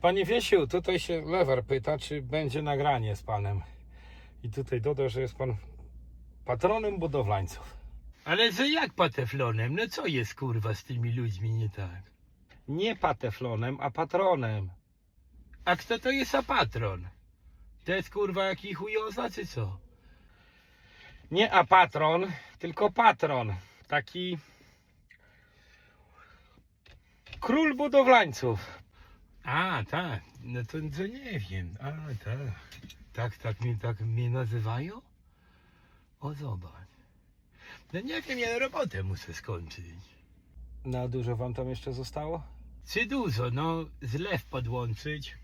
Panie Wiesiu, tutaj się Lewer pyta, czy będzie nagranie z panem. I tutaj doda, że jest pan patronem budowlańców. Ale że jak pateflonem? No co jest kurwa z tymi ludźmi nie tak? Nie pateflonem, a patronem. A kto to jest a patron? To jest kurwa jaki chujoza czy co? Nie a patron, tylko patron. Taki król budowlańców. A, tak. No to, to nie wiem. A, tak. Tak, tak mnie, tak mnie nazywają? O, zobacz. No nie wiem, ja robotę muszę skończyć. Na dużo wam tam jeszcze zostało? Czy dużo? No, zlew podłączyć,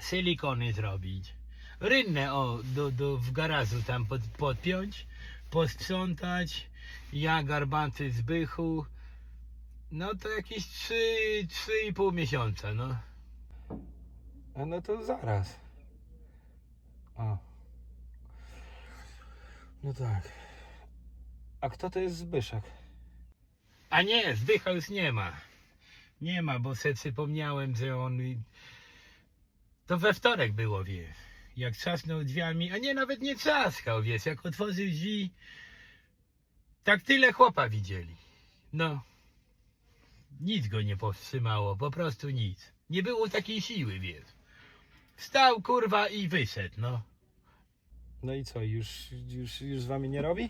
silikony zrobić, rynnę o, do, do, w garażu tam pod, podpiąć, posprzątać, ja garbaty zbychu, no to jakieś trzy, trzy i pół miesiąca, no. A no to zaraz. O. No tak. A kto to jest Zbyszek? A nie, zdycha już nie ma. Nie ma, bo sobie przypomniałem, że on... To we wtorek było, wiesz. Jak trzasnął drzwiami, a nie, nawet nie trzaskał, wiesz. Jak otworzył drzwi, tak tyle chłopa widzieli. No. Nic go nie powstrzymało, po prostu nic. Nie było takiej siły, wiesz. Wstał, kurwa, i wyszedł, no. No i co, już, już, już z wami nie robi?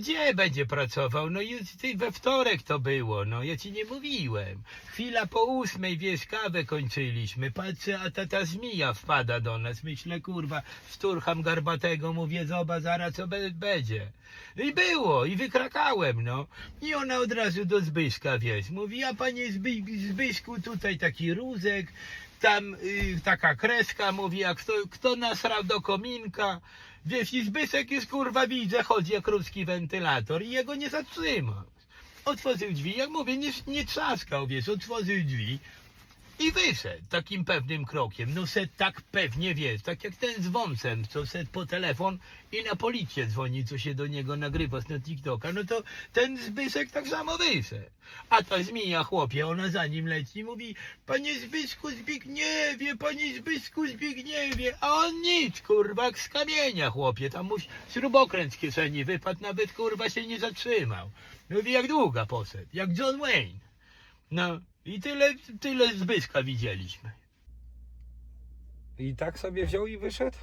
Gdzie będzie pracował? No już ty we wtorek to było, no ja ci nie mówiłem. Chwila po ósmej, wiesz, kawę kończyliśmy. Patrzę, a ta, ta zmija wpada do nas. Myślę, kurwa, szturcham garbatego, mówię, zobacz, zaraz co będzie. I było, i wykrakałem, no. I ona od razu do Zbyszka, wiesz, mówi, a panie Zby Zbyszku, tutaj taki rózek, tam y, taka kreska, mówi, jak kto, kto nasrał do kominka. Wiesz, i Zbyszek już kurwa widzę, chodzi jak ruski wentylator i jego nie zatrzymał. Otworzył drzwi, jak mówię, nie, nie trzaskał, wiesz, otworzył drzwi i wyszedł takim pewnym krokiem. No set tak pewnie, wiesz, tak jak ten z wąsem, co set po telefon i na policję dzwoni, co się do niego nagrywa na TikToka, no to ten Zbyszek tak samo wyszedł. A ta zmija chłopie, ona za nim leci i mówi, panie Zbyszku Zbigniewie, panie Zbyszku Zbigniewie, a on nic, kurwa, jak z kamienia chłopie, tam mu śrubokręt z kieszeni wypadł, nawet kurwa się nie zatrzymał. Mówi, jak długa poszedł, jak John Wayne. No i tyle, tyle Zbyszka widzieliśmy. I tak sobie wziął i wyszedł?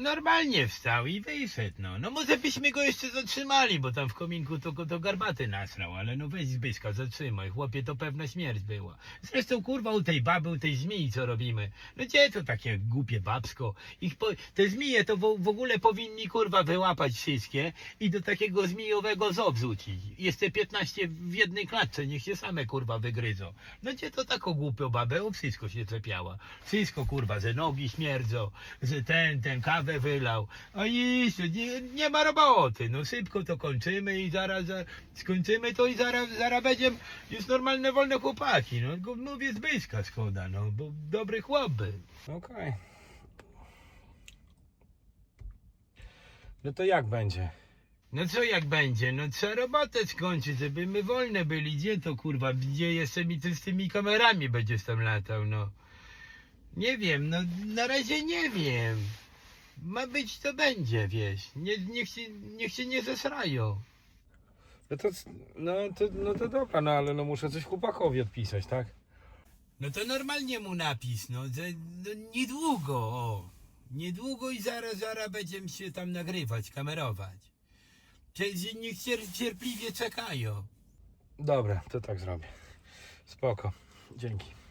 Normalnie wstał i wyszedł, no. No może byśmy go jeszcze zatrzymali, bo tam w kominku to, to garbaty nasrał, ale no weź Zbyszka, zatrzymaj, chłopie, to pewna śmierć była. Zresztą kurwa u tej baby, u tej zmii, co robimy, no gdzie to takie głupie babsko? Ich po, te zmije to w, w ogóle powinni kurwa wyłapać wszystkie i do takiego zmijowego zoo wrzucić. Jest te 15 w jednej klatce, niech się same kurwa wygryzą. No gdzie to taką głupią babę, o wszystko się czepiała. Wszystko kurwa, że nogi śmierdzą, że ten, ten kawę wylał. A nic, nie, nie ma roboty. No szybko to kończymy i zaraz, zaraz skończymy to i zaraz, zaraz będziemy już normalne, wolne chłopaki. No mówię Zbyszka szkoda, no bo dobry chłop był. Okej. No to jak będzie? No co jak będzie? No trzeba robotę skończyć, żeby my wolne byli. Gdzie to kurwa? Gdzie jeszcze mi ty z tymi kamerami będziesz tam latał, no? Nie wiem, no na razie nie wiem. Ma być to będzie, wiesz. Nie, niech, się, niech się nie zesrają. No to, no to, no to dobra, no ale no muszę coś chłopakowi odpisać, tak? No to normalnie mu napis, no, że no, niedługo, o. Niedługo i zaraz, zaraz będziemy się tam nagrywać, kamerować. Czyli niech cier, cierpliwie czekają. Dobra, to tak zrobię. Spoko. Dzięki.